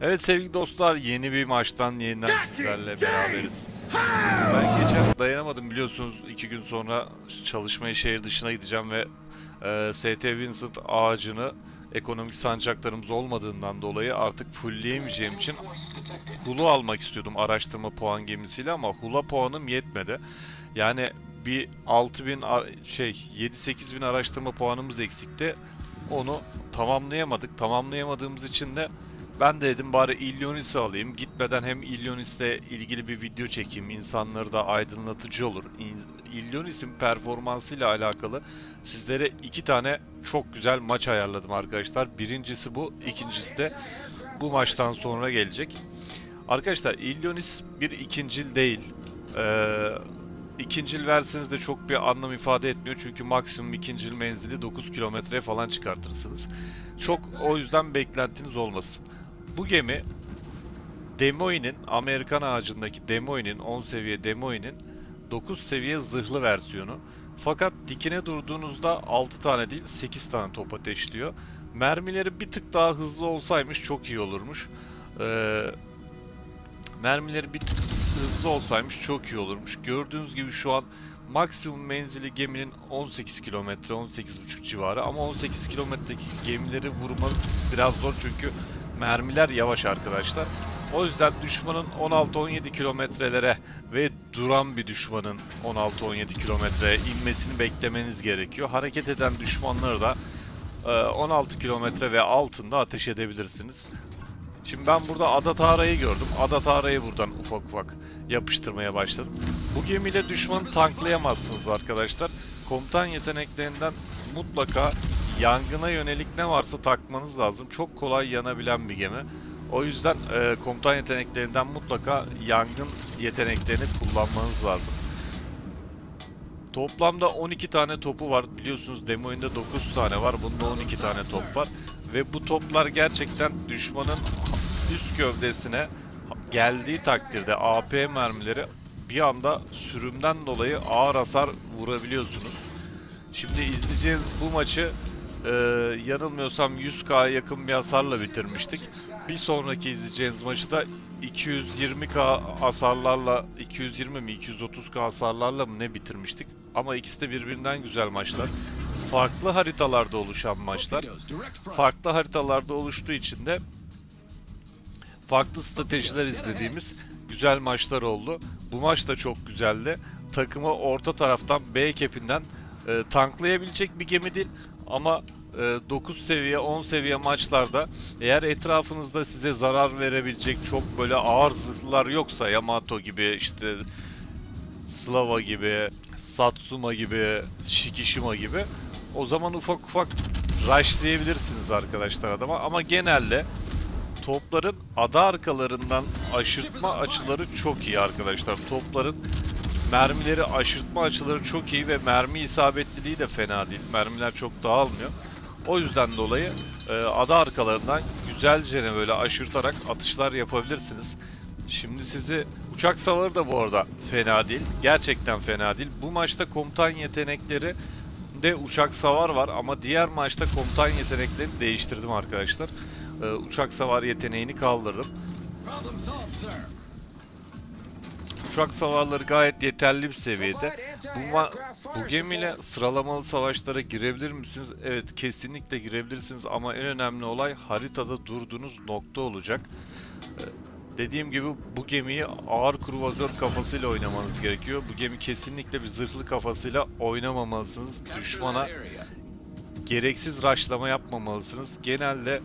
Evet sevgili dostlar yeni bir maçtan yeniden sizlerle beraberiz. Ben geçen dayanamadım biliyorsunuz iki gün sonra çalışmaya şehir dışına gideceğim ve e, ST Vincent ağacını ekonomik sancaklarımız olmadığından dolayı artık fullleyemeyeceğim için Hulu almak istiyordum araştırma puan gemisiyle ama Hula puanım yetmedi. Yani bir 6000 a- şey 7-8 bin araştırma puanımız eksikti. Onu tamamlayamadık. Tamamlayamadığımız için de ben de dedim bari Illionis'i alayım. Gitmeden hem Illionis'le ilgili bir video çekeyim. İnsanları da aydınlatıcı olur. İn- Illionis'in performansıyla alakalı sizlere iki tane çok güzel maç ayarladım arkadaşlar. Birincisi bu, ikincisi de bu maçtan sonra gelecek. Arkadaşlar Illionis bir ikincil değil. Ee, ikincil verseniz de çok bir anlam ifade etmiyor. Çünkü maksimum ikincil menzili 9 kilometreye falan çıkartırsınız. Çok o yüzden beklentiniz olmasın. Bu gemi Demoi'nin Amerikan ağacındaki Demoi'nin 10 seviye Demoi'nin 9 seviye zırhlı versiyonu. Fakat dikine durduğunuzda 6 tane değil 8 tane top ateşliyor. Mermileri bir tık daha hızlı olsaymış çok iyi olurmuş. Ee, mermileri bir tık hızlı olsaymış çok iyi olurmuş. Gördüğünüz gibi şu an maksimum menzili geminin 18 kilometre, 18,5 civarı ama 18 kilometredeki gemileri vurmanız biraz zor çünkü mermiler yavaş arkadaşlar. O yüzden düşmanın 16-17 kilometrelere ve duran bir düşmanın 16-17 kilometreye inmesini beklemeniz gerekiyor. Hareket eden düşmanları da e, 16 kilometre ve altında ateş edebilirsiniz. Şimdi ben burada Ada Tara'yı gördüm. Ada Tara'yı buradan ufak ufak yapıştırmaya başladım. Bu gemiyle düşmanı tanklayamazsınız arkadaşlar. Komutan yeteneklerinden mutlaka yangına yönelik ne varsa takmanız lazım. Çok kolay yanabilen bir gemi. O yüzden e, komutan yeteneklerinden mutlaka yangın yeteneklerini kullanmanız lazım. Toplamda 12 tane topu var. Biliyorsunuz demo oyunda 9 tane var. Bunda 12 tane top var. Ve bu toplar gerçekten düşmanın üst gövdesine geldiği takdirde AP mermileri bir anda sürümden dolayı ağır hasar vurabiliyorsunuz. Şimdi izleyeceğiz bu maçı e, yanılmıyorsam 100k yakın bir hasarla bitirmiştik. Bir sonraki izleyeceğiniz maçı da 220k hasarlarla 220 mi 230k hasarlarla mı ne bitirmiştik. Ama ikisi de birbirinden güzel maçlar. Farklı haritalarda oluşan maçlar. Farklı haritalarda oluştuğu için de farklı stratejiler izlediğimiz güzel maçlar oldu. Bu maç da çok güzeldi. Takımı orta taraftan B kepinden e, tanklayabilecek bir gemi değil ama 9 seviye 10 seviye maçlarda eğer etrafınızda size zarar verebilecek çok böyle ağır zırhlar yoksa Yamato gibi işte Slava gibi Satsuma gibi Shikishima gibi o zaman ufak ufak rushlayabilirsiniz arkadaşlar adama ama genelde topların ada arkalarından aşırtma açıları çok iyi arkadaşlar. Topların mermileri aşırtma açıları çok iyi ve mermi isabetliliği de fena değil. Mermiler çok dağılmıyor. O yüzden dolayı e, ada arkalarından güzelce böyle aşırtarak atışlar yapabilirsiniz. Şimdi sizi uçak savarı da bu arada fena değil. Gerçekten fena değil. Bu maçta komutan yetenekleri de uçak savar var ama diğer maçta komutan yeteneklerini değiştirdim arkadaşlar. Ee, uçak savar yeteneğini kaldırdım. Uçak savarları gayet yeterli bir seviyede. Bu, bu gemiyle sıralamalı savaşlara girebilir misiniz? Evet kesinlikle girebilirsiniz ama en önemli olay haritada durduğunuz nokta olacak. Ee, Dediğim gibi bu gemiyi ağır kruvazör kafasıyla oynamanız gerekiyor. Bu gemi kesinlikle bir zırhlı kafasıyla oynamamalısınız. Düşmana gereksiz raşlama yapmamalısınız. Genelde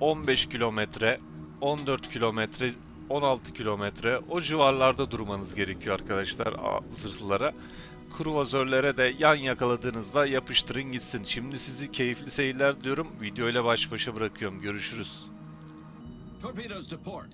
15 kilometre, 14 kilometre, 16 kilometre o civarlarda durmanız gerekiyor arkadaşlar a- zırhlılara. Kruvazörlere de yan yakaladığınızda yapıştırın gitsin. Şimdi sizi keyifli seyirler diyorum. Video ile baş başa bırakıyorum. Görüşürüz. Torpedoes to port.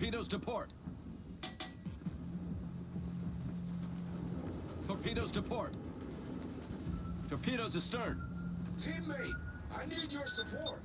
Torpedoes to port. Torpedoes to port. Torpedoes astern. Teammate, I need your support.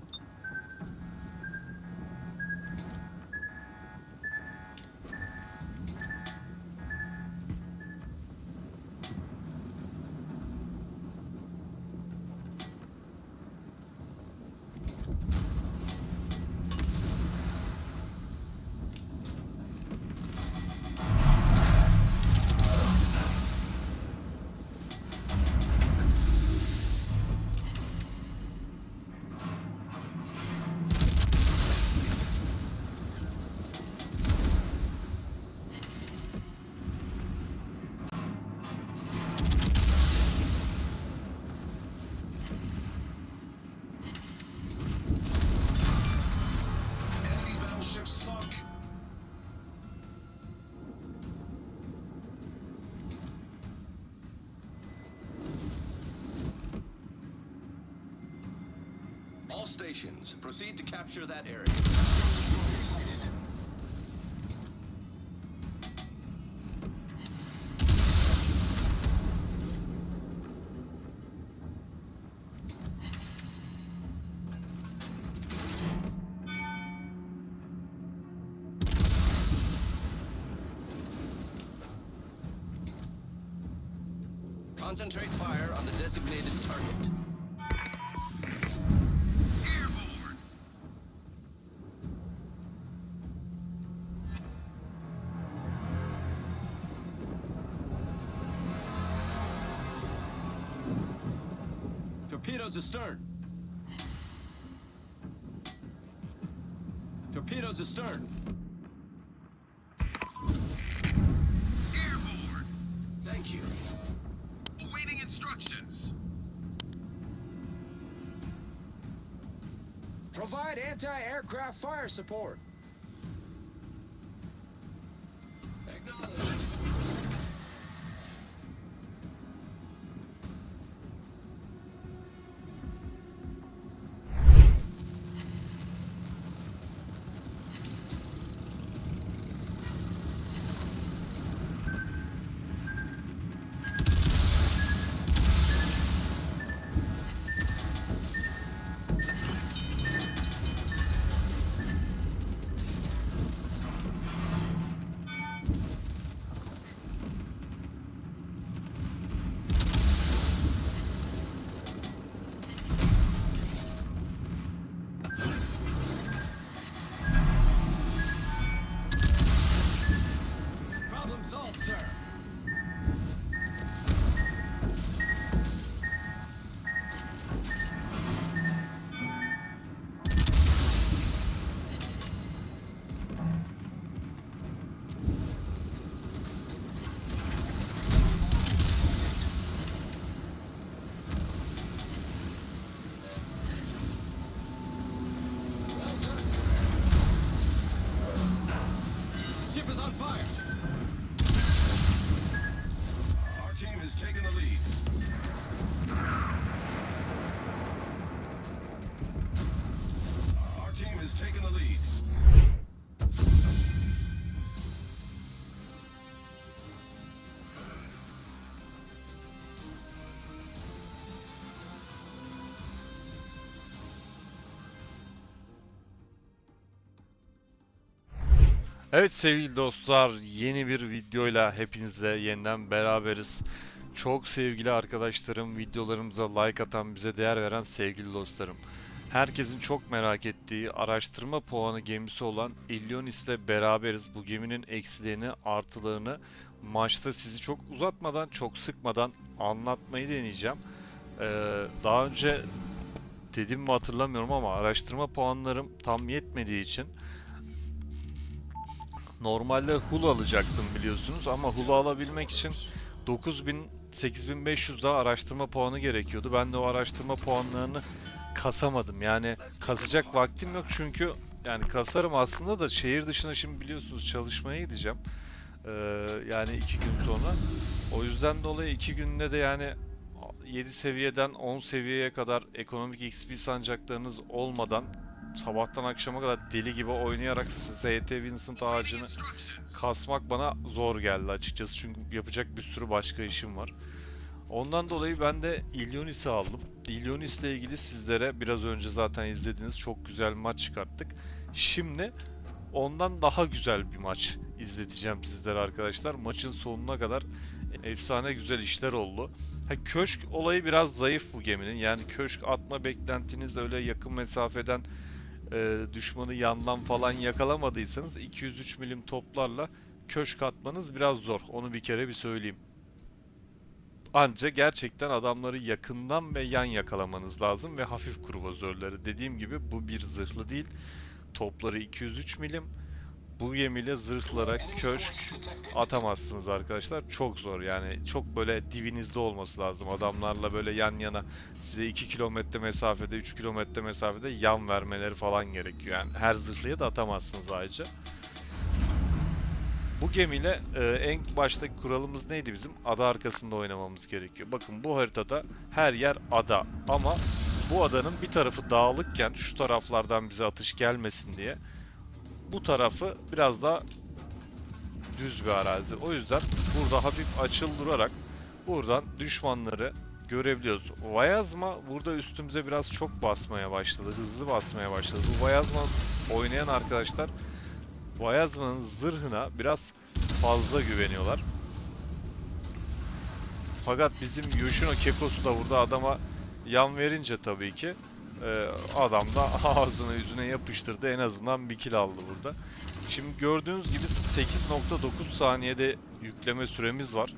Stations, proceed to capture that area. Concentrate fire on the designated target. Torpedoes astern. Torpedoes astern. Airborne. Thank you. Awaiting instructions. Provide anti-aircraft fire support. Evet sevgili dostlar, yeni bir videoyla hepinizle yeniden beraberiz. Çok sevgili arkadaşlarım, videolarımıza like atan, bize değer veren sevgili dostlarım. Herkesin çok merak ettiği araştırma puanı gemisi olan Illionis'le beraberiz. Bu geminin eksilerini, artılarını maçta sizi çok uzatmadan, çok sıkmadan anlatmayı deneyeceğim. Ee, daha önce dedim mi hatırlamıyorum ama araştırma puanlarım tam yetmediği için Normalde hull alacaktım biliyorsunuz ama hull alabilmek için 9000 8500 daha araştırma puanı gerekiyordu. Ben de o araştırma puanlarını kasamadım. Yani kasacak vaktim yok çünkü yani kasarım aslında da şehir dışına şimdi biliyorsunuz çalışmaya gideceğim. Ee, yani iki gün sonra. O yüzden dolayı iki günde de yani 7 seviyeden 10 seviyeye kadar ekonomik XP sancaklarınız olmadan sabahtan akşama kadar deli gibi oynayarak ST Vincent ağacını kasmak bana zor geldi açıkçası. Çünkü yapacak bir sürü başka işim var. Ondan dolayı ben de Illionis'i aldım. Illionis'le ilgili sizlere biraz önce zaten izlediğiniz çok güzel maç çıkarttık. Şimdi ondan daha güzel bir maç izleteceğim sizlere arkadaşlar. Maçın sonuna kadar efsane güzel işler oldu. Ha, köşk olayı biraz zayıf bu geminin. Yani köşk atma beklentiniz öyle yakın mesafeden e, düşmanı yandan falan yakalamadıysanız 203 milim toplarla köşk atmanız biraz zor. Onu bir kere bir söyleyeyim. Anca gerçekten adamları yakından ve yan yakalamanız lazım ve hafif kruvazörleri. Dediğim gibi bu bir zırhlı değil. Topları 203 milim. Bu gemiyle zırhlara köşk atamazsınız arkadaşlar. Çok zor yani. Çok böyle dibinizde olması lazım. Adamlarla böyle yan yana size 2 kilometre mesafede, 3 kilometre mesafede yan vermeleri falan gerekiyor. Yani her zırhlıya da atamazsınız ayrıca. Bu gemiyle e, en baştaki kuralımız neydi bizim? Ada arkasında oynamamız gerekiyor. Bakın bu haritada her yer ada ama bu adanın bir tarafı dağlıkken şu taraflardan bize atış gelmesin diye bu tarafı biraz daha düz bir arazi. O yüzden burada hafif açıl durarak buradan düşmanları görebiliyoruz. Vayazma burada üstümüze biraz çok basmaya başladı. Hızlı basmaya başladı. Bu Vayazma oynayan arkadaşlar Vayazma'nın zırhına biraz fazla güveniyorlar. Fakat bizim Yoshino Kekosu da burada adama yan verince tabii ki e, adam da ağzına yüzüne yapıştırdı. En azından bir kill aldı burada. Şimdi gördüğünüz gibi 8.9 saniyede yükleme süremiz var.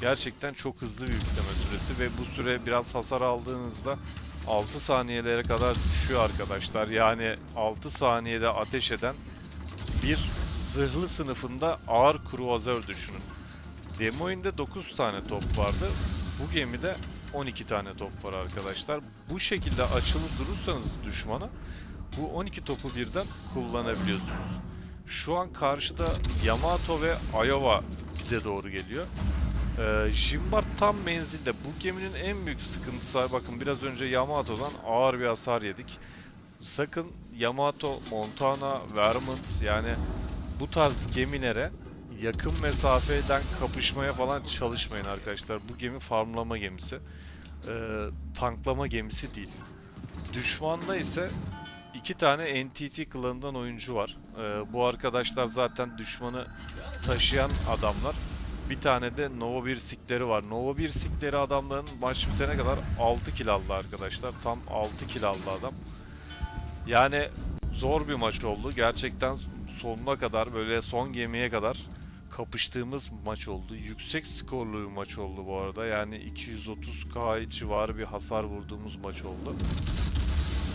Gerçekten çok hızlı bir yükleme süresi ve bu süre biraz hasar aldığınızda 6 saniyelere kadar düşüyor arkadaşlar. Yani 6 saniyede ateş eden bir zırhlı sınıfında ağır kruvazör düşünün. Demo oyunda 9 tane top vardı. Bu gemide 12 tane top var arkadaşlar. Bu şekilde açılı durursanız düşmana bu 12 topu birden kullanabiliyorsunuz. Şu an karşıda Yamato ve Iowa bize doğru geliyor. Ee, Jimbart tam menzilde. Bu geminin en büyük sıkıntısı bakın biraz önce Yamato'dan ağır bir hasar yedik. Sakın Yamato, Montana, Vermont yani bu tarz gemilere yakın mesafeden kapışmaya falan çalışmayın arkadaşlar. Bu gemi farmlama gemisi. Ee, tanklama gemisi değil. Düşmanda ise iki tane NTT klanından oyuncu var. Ee, bu arkadaşlar zaten düşmanı taşıyan adamlar. Bir tane de Nova 1 sikleri var. Nova 1 sikleri adamların maç bitene kadar 6 kill aldı arkadaşlar. Tam 6 kill aldı adam. Yani zor bir maç oldu. Gerçekten sonuna kadar böyle son gemiye kadar kapıştığımız maç oldu. Yüksek skorlu bir maç oldu bu arada. Yani 230k civarı bir hasar vurduğumuz maç oldu.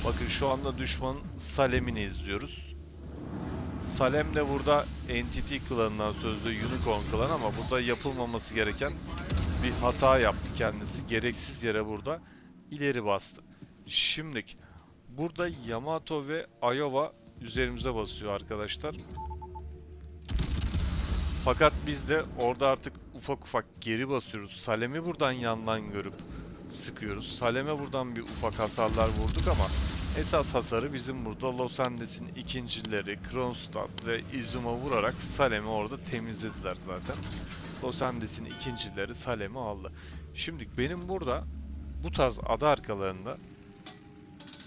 Bakın şu anda düşmanın Salem'ini izliyoruz. Salem de burada NTT klanından sözlü Unicorn klan ama burada yapılmaması gereken bir hata yaptı kendisi. Gereksiz yere burada ileri bastı. Şimdilik burada Yamato ve Iowa üzerimize basıyor arkadaşlar. Fakat biz de orada artık ufak ufak geri basıyoruz. Salem'i buradan yandan görüp sıkıyoruz. Salem'e buradan bir ufak hasarlar vurduk ama esas hasarı bizim burada Los Andes'in ikincileri Kronstadt ve Izuma vurarak Salem'i orada temizlediler zaten. Los Andes'in ikincileri Salem'i aldı. Şimdi benim burada bu tarz ada arkalarında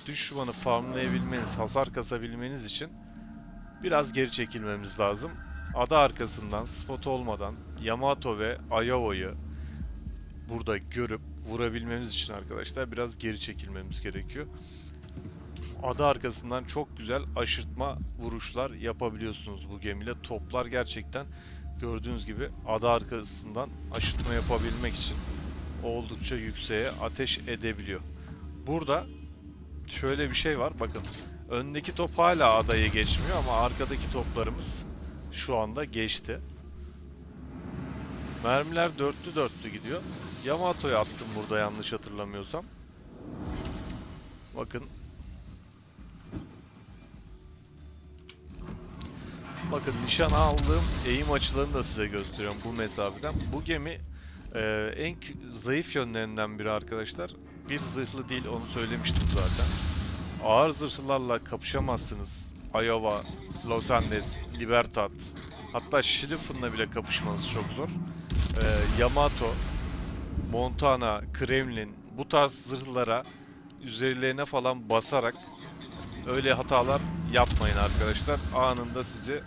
düşmanı farmlayabilmeniz, hasar kasabilmeniz için biraz geri çekilmemiz lazım. Ada arkasından spot olmadan Yamato ve Iowa'yı burada görüp vurabilmemiz için arkadaşlar biraz geri çekilmemiz gerekiyor. Ada arkasından çok güzel aşırtma vuruşlar yapabiliyorsunuz bu gemiyle. Toplar gerçekten gördüğünüz gibi ada arkasından aşırtma yapabilmek için oldukça yükseğe ateş edebiliyor. Burada şöyle bir şey var. Bakın öndeki top hala adayı geçmiyor ama arkadaki toplarımız şu anda geçti. Mermiler dörtlü dörtlü gidiyor. Yamato'ya attım burada yanlış hatırlamıyorsam. Bakın. Bakın nişan aldığım eğim açılarını da size gösteriyorum bu mesafeden. Bu gemi e, en zayıf yönlerinden biri arkadaşlar. Bir zırhlı değil onu söylemiştim zaten. ağır zırhlarla kapışamazsınız. Iowa, Los Angeles, Libertad, hatta Schlieffen bile kapışmanız çok zor. Ee, Yamato, Montana, Kremlin bu tarz zırhlara üzerlerine falan basarak öyle hatalar yapmayın arkadaşlar. Anında sizi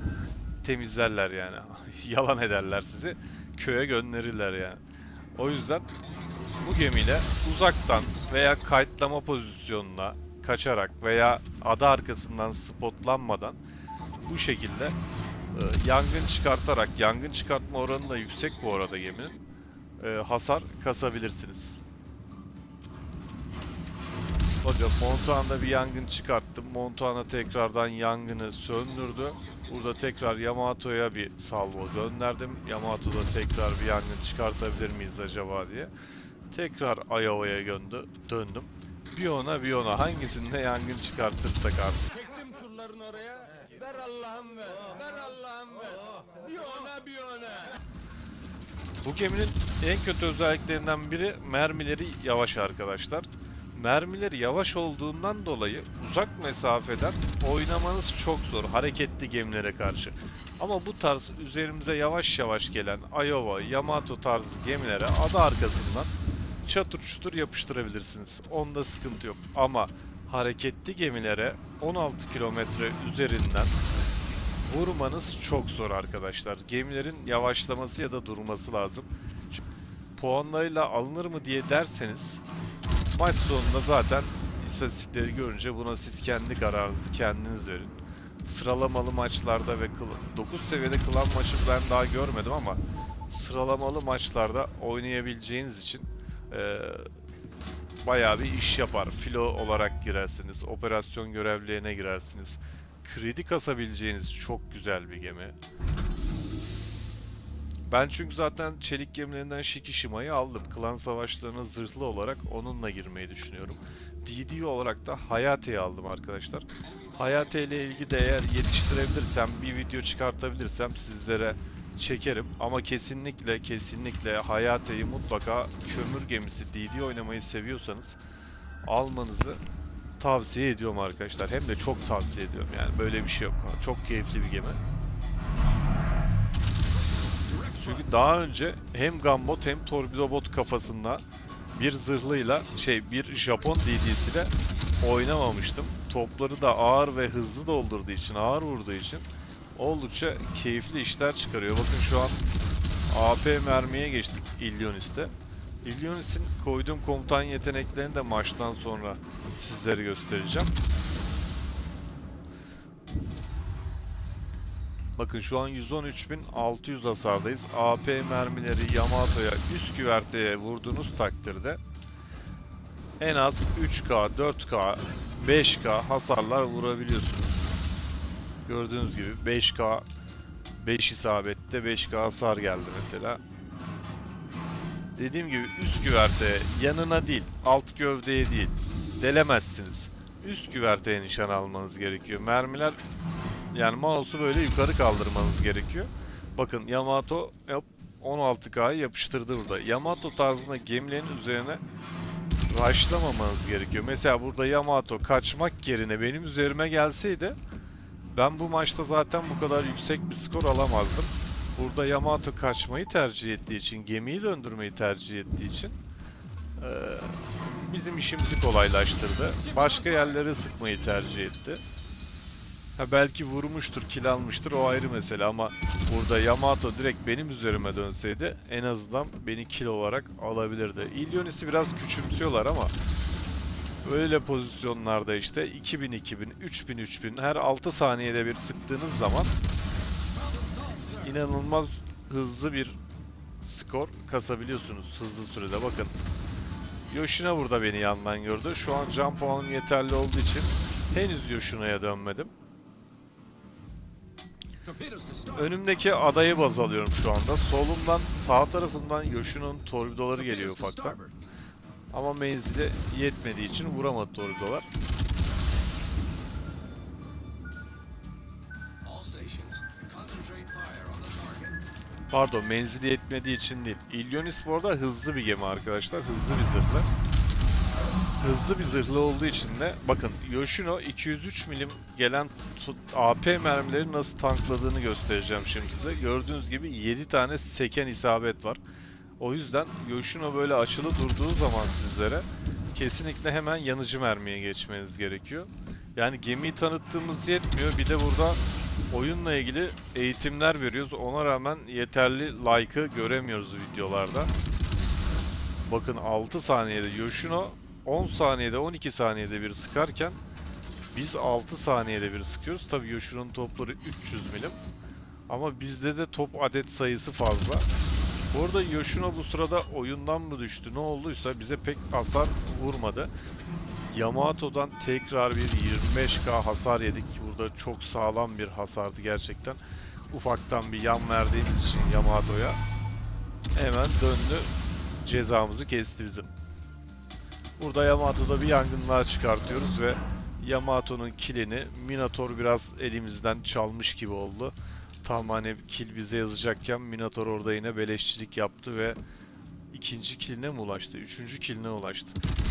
temizlerler yani. Yalan ederler sizi. Köye gönderirler yani. O yüzden bu gemiyle uzaktan veya kayıtlama pozisyonuna kaçarak veya ada arkasından spotlanmadan bu şekilde e, yangın çıkartarak, yangın çıkartma oranı da yüksek bu arada geminin, e, hasar kasabilirsiniz. Bakın Montana'da bir yangın çıkarttım. Montana tekrardan yangını söndürdü. Burada tekrar Yamato'ya bir salvo gönderdim. Yamato'da tekrar bir yangın çıkartabilir miyiz acaba diye. Tekrar Iowa'ya döndüm. Bir ona bir ona hangisinde yangın çıkartırsak artık. Çektim surların oraya. Ver Allah'ım ver. Ver Allah'ım ver. Bir ona bir ona. Bu geminin en kötü özelliklerinden biri mermileri yavaş arkadaşlar. Mermileri yavaş olduğundan dolayı uzak mesafeden oynamanız çok zor hareketli gemilere karşı. Ama bu tarz üzerimize yavaş yavaş gelen Iowa, Yamato tarzı gemilere ada arkasından çatır çutur yapıştırabilirsiniz. Onda sıkıntı yok. Ama hareketli gemilere 16 kilometre üzerinden vurmanız çok zor arkadaşlar. Gemilerin yavaşlaması ya da durması lazım. Puanlarıyla alınır mı diye derseniz maç sonunda zaten istatistikleri görünce buna siz kendi kararınızı kendiniz verin. Sıralamalı maçlarda ve 9 seviyede klan maçı ben daha görmedim ama sıralamalı maçlarda oynayabileceğiniz için eee bayağı bir iş yapar. Filo olarak girersiniz, operasyon görevlilerine girersiniz. Kredi kasabileceğiniz çok güzel bir gemi. Ben çünkü zaten çelik gemilerinden Shikishima'yı aldım. Klan savaşlarına zırhlı olarak onunla girmeyi düşünüyorum. DD olarak da Hayate'yi aldım arkadaşlar. Hayate ile ilgili de eğer yetiştirebilirsem, bir video çıkartabilirsem sizlere çekerim. Ama kesinlikle kesinlikle Hayate'yi mutlaka kömür gemisi DD oynamayı seviyorsanız almanızı tavsiye ediyorum arkadaşlar. Hem de çok tavsiye ediyorum yani böyle bir şey yok. Çok keyifli bir gemi. Çünkü daha önce hem Gambot hem Torpidobot kafasında bir zırhlıyla şey bir Japon DD'siyle oynamamıştım. Topları da ağır ve hızlı doldurduğu için, ağır vurduğu için oldukça keyifli işler çıkarıyor. Bakın şu an AP mermiye geçtik Illionis'te. Illionis'in koyduğum komutan yeteneklerini de maçtan sonra sizlere göstereceğim. Bakın şu an 113.600 hasardayız. AP mermileri Yamato'ya üst güverteye vurduğunuz takdirde en az 3K, 4K, 5K hasarlar vurabiliyorsunuz. Gördüğünüz gibi 5K 5 isabette 5K hasar geldi mesela. Dediğim gibi üst güverteye yanına değil, alt gövdeye değil delemezsiniz. Üst güverteye nişan almanız gerekiyor. Mermiler yani mouse'u böyle yukarı kaldırmanız gerekiyor. Bakın Yamato yap 16K'yı yapıştırdı burada. Yamato tarzında gemilerin üzerine rushlamamanız gerekiyor. Mesela burada Yamato kaçmak yerine benim üzerime gelseydi ben bu maçta zaten bu kadar yüksek bir skor alamazdım. Burada Yamato kaçmayı tercih ettiği için, gemiyi döndürmeyi tercih ettiği için eee, bizim işimizi kolaylaştırdı. Başka yerlere sıkmayı tercih etti. Ha belki vurmuştur, kill almıştır o ayrı mesele ama burada Yamato direkt benim üzerime dönseydi en azından beni kill olarak alabilirdi. Illionis'i biraz küçümsüyorlar ama öyle pozisyonlarda işte 2000 2000 3000 3000 her 6 saniyede bir sıktığınız zaman inanılmaz hızlı bir skor kasabiliyorsunuz hızlı sürede bakın. Yoshina burada beni yandan gördü. Şu an can puanım yeterli olduğu için henüz Yoshina'ya dönmedim. Önümdeki adayı baz alıyorum şu anda. Solumdan sağ tarafımdan Yoshina'nın torpidoları geliyor ufaktan. Ama menzili yetmediği için vuramadı target. Pardon menzili yetmediği için değil. Illionis bu arada hızlı bir gemi arkadaşlar. Hızlı bir zırhlı. hızlı bir zırhlı olduğu için de bakın Yoshino 203 milim gelen AP mermileri nasıl tankladığını göstereceğim şimdi size. Gördüğünüz gibi 7 tane seken isabet var. O yüzden Yoshino böyle açılı durduğu zaman sizlere kesinlikle hemen yanıcı mermiye geçmeniz gerekiyor. Yani gemiyi tanıttığımız yetmiyor. Bir de burada oyunla ilgili eğitimler veriyoruz. Ona rağmen yeterli like'ı göremiyoruz videolarda. Bakın 6 saniyede Yoshino 10 saniyede 12 saniyede bir sıkarken biz 6 saniyede bir sıkıyoruz. Tabii Yoshino'nun topları 300 milim. Ama bizde de top adet sayısı fazla. Bu arada Yoshino bu sırada oyundan mı düştü ne olduysa bize pek hasar vurmadı. Yamato'dan tekrar bir 25k hasar yedik. Burada çok sağlam bir hasardı gerçekten. Ufaktan bir yan verdiğimiz için Yamato'ya hemen döndü. Cezamızı kesti bizim. Burada Yamato'da bir yangınlar çıkartıyoruz ve Yamato'nun kilini Minator biraz elimizden çalmış gibi oldu. Tam hani kill bize yazacakken Minator orada yine beleşçilik yaptı ve ikinci killine mi ulaştı? Üçüncü killine ulaştı.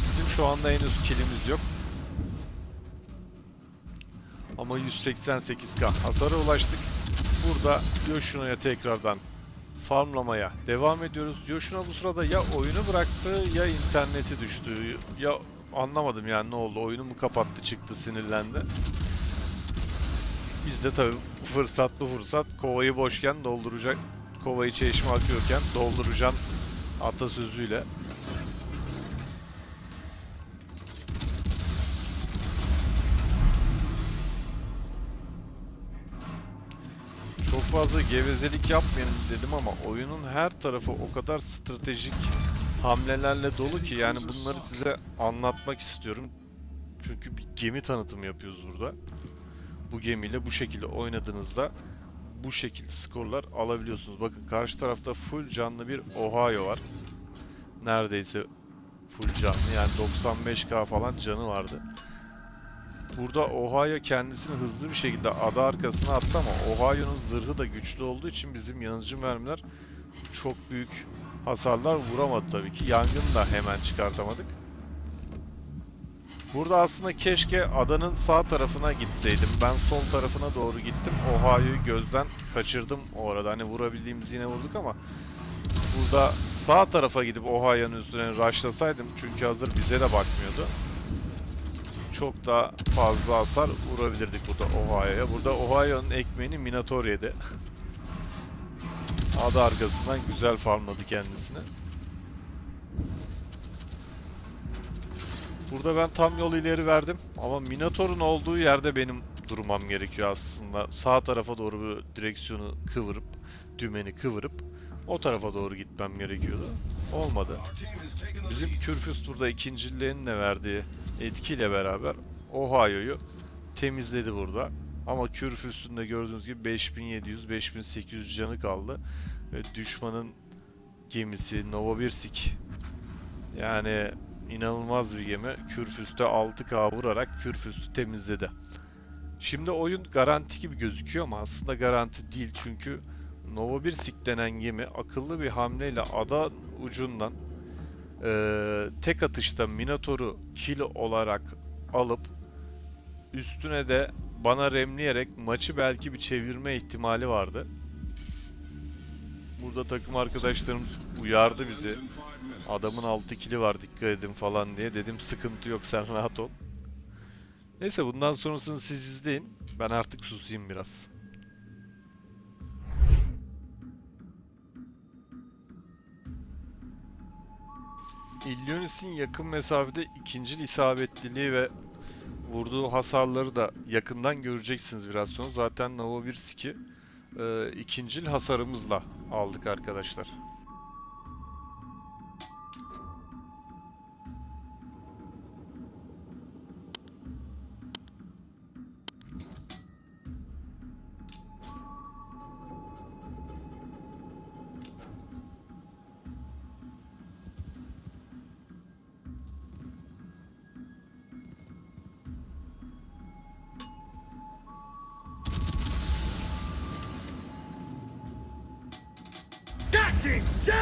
Bizim şu anda henüz killimiz yok. Ama 188k hasara ulaştık. Burada Yoshino'ya tekrardan farmlamaya devam ediyoruz. Yoshino bu sırada ya oyunu bıraktı ya interneti düştü. Ya anlamadım yani ne oldu. Oyunu mu kapattı çıktı sinirlendi. Biz de tabii fırsat bu fırsat kovayı boşken dolduracak. Kovayı çeşme akıyorken dolduracağım atasözüyle. Çok fazla gevezelik yapmayın dedim ama oyunun her tarafı o kadar stratejik hamlelerle dolu ki yani bunları size anlatmak istiyorum. Çünkü bir gemi tanıtımı yapıyoruz burada. Bu gemiyle bu şekilde oynadığınızda bu şekilde skorlar alabiliyorsunuz. Bakın karşı tarafta full canlı bir Ohio var. Neredeyse full canlı yani 95k falan canı vardı. Burada Ohio kendisini hızlı bir şekilde ada arkasına attı ama Ohio'nun zırhı da güçlü olduğu için bizim yanıcı mermiler çok büyük hasarlar vuramadı tabii ki. Yangını da hemen çıkartamadık. Burada aslında keşke adanın sağ tarafına gitseydim. Ben sol tarafına doğru gittim. Ohio'yu gözden kaçırdım o arada. Hani vurabildiğimiz yine vurduk ama burada sağ tarafa gidip Ohio'nun üstüne rushlasaydım çünkü hazır bize de bakmıyordu. Çok daha fazla hasar vurabilirdik burada Ohio'ya. Burada Ohio'nun ekmeğini Minator yedi. Ada arkasından güzel farmladı kendisini. Burada ben tam yol ileri verdim ama Minotaur'un olduğu yerde benim durmam gerekiyor aslında. Sağ tarafa doğru bir direksiyonu kıvırıp, dümeni kıvırıp o tarafa doğru gitmem gerekiyordu. Olmadı. Bizim lead. Kürfüst burada ikinciliğinin de verdiği etkiyle beraber Ohio'yu temizledi burada. Ama Kürfüst'ün de gördüğünüz gibi 5700-5800 canı kaldı. Ve düşmanın gemisi Novosibirsk yani inanılmaz bir gemi. Kürfüst'e 6K vurarak Kürfüst'ü temizledi. Şimdi oyun garanti gibi gözüküyor ama aslında garanti değil çünkü Novosibirsk denen gemi akıllı bir hamleyle ada ucundan eee, tek atışta Minotaur'u kill olarak alıp üstüne de bana remleyerek maçı belki bir çevirme ihtimali vardı. Burada takım arkadaşlarımız uyardı bizi. Adamın 6 kili var dikkat edin falan diye. Dedim sıkıntı yok sen rahat ol. Neyse bundan sonrasını siz izleyin. Ben artık susayım biraz. Illionis'in yakın mesafede ikincil isabetliliği ve vurduğu hasarları da yakından göreceksiniz biraz sonra. Zaten Novosibirsk'i e, ikincil hasarımızla aldık arkadaşlar. Jack!